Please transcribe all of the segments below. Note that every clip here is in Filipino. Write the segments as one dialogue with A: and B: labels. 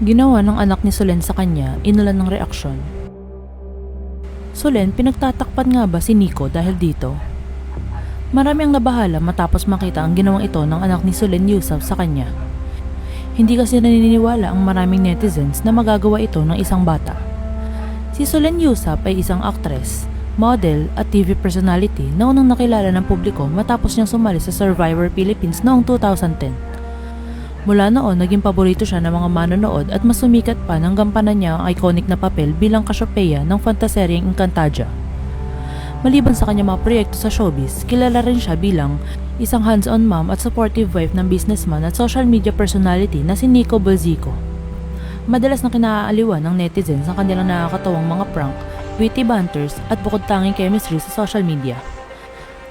A: Ginawa ng anak ni Solen sa kanya, inulan ng reaksyon. Solen, pinagtatakpan nga ba si Nico dahil dito? Marami ang nabahala matapos makita ang ginawang ito ng anak ni Solen Yusuf sa kanya. Hindi kasi naniniwala ang maraming netizens na magagawa ito ng isang bata. Si Solen Yusuf ay isang aktres, model at TV personality na unang nakilala ng publiko matapos niyang sumali sa Survivor Philippines noong 2010. Mula noon, naging paborito siya ng mga manonood at mas sumikat pa nang gampanan niya ang iconic na papel bilang kasyopeya ng fantaseryeng Encantadia. Maliban sa kanyang mga proyekto sa showbiz, kilala rin siya bilang isang hands-on mom at supportive wife ng businessman at social media personality na si Nico Bolzico. Madalas na kinaaaliwan ng netizens ang kanilang nakakatawang mga prank, witty banters at bukod tanging chemistry sa social media.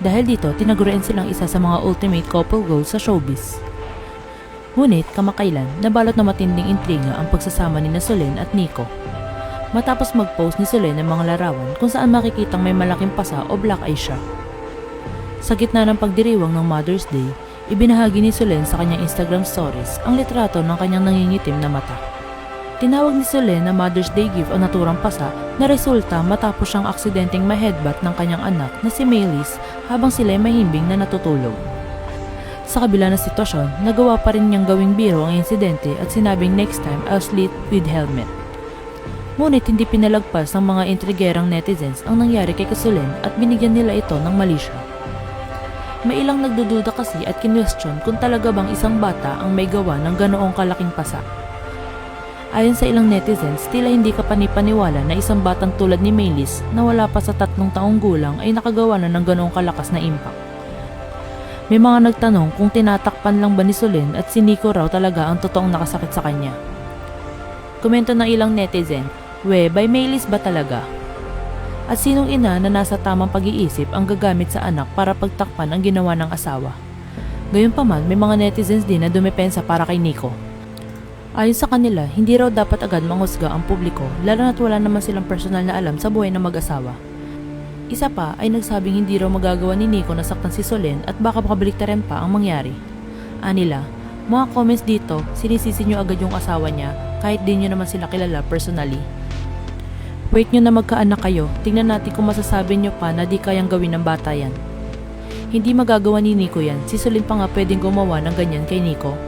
A: Dahil dito, tinaguruan silang isa sa mga ultimate couple goals sa showbiz. Ngunit kamakailan, nabalot na matinding intriga ang pagsasama ni Solen at Nico. Matapos mag-post ni Solen ng mga larawan kung saan makikitang may malaking pasa o black eye siya. Sa gitna ng pagdiriwang ng Mother's Day, ibinahagi ni Solen sa kanyang Instagram stories ang litrato ng kanyang nangingitim na mata. Tinawag ni Solen na Mother's Day gift ang naturang pasa na resulta matapos siyang aksidenteng ma-headbutt ng kanyang anak na si Maylis habang sila'y mahimbing na natutulog. Sa kabila ng sitwasyon, nagawa pa rin niyang gawing biro ang insidente at sinabing next time I'll sleep with helmet. Ngunit hindi pinalagpas ng mga intrigerang netizens ang nangyari kay Kasulen at binigyan nila ito ng mali. May ilang nagdududa kasi at kinwestiyon kung talaga bang isang bata ang may gawa ng ganoong kalaking pasa. Ayon sa ilang netizens, tila hindi ka panipaniwala na isang batang tulad ni Maylis na wala pa sa tatlong taong gulang ay nakagawa na ng ganoong kalakas na impact. May mga nagtanong kung tinatakpan lang ba ni Solen at si Nico raw talaga ang totoong nakasakit sa kanya. Komento ng ilang netizen, We, by Maylis ba talaga? At sinong ina na nasa tamang pag-iisip ang gagamit sa anak para pagtakpan ang ginawa ng asawa? Gayunpaman, may mga netizens din na dumepensa para kay Nico. Ayon sa kanila, hindi raw dapat agad manghusga ang publiko lalo na't wala naman silang personal na alam sa buhay ng mag-asawa. Isa pa ay nagsabing hindi raw magagawa ni Nico na saktan si Solen at baka makabaliktaran pa ang mangyari. Anila, mga comments dito, sinisisi nyo agad yung asawa niya kahit di nyo naman sila kilala personally. Wait nyo na magkaanak kayo, tingnan natin kung masasabi nyo pa na di kayang gawin ng bata yan. Hindi magagawa ni Nico yan, si Solen pa nga pwedeng gumawa ng ganyan kay Nico.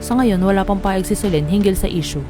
A: Sa ngayon, wala pang payag si Solen hinggil sa issue.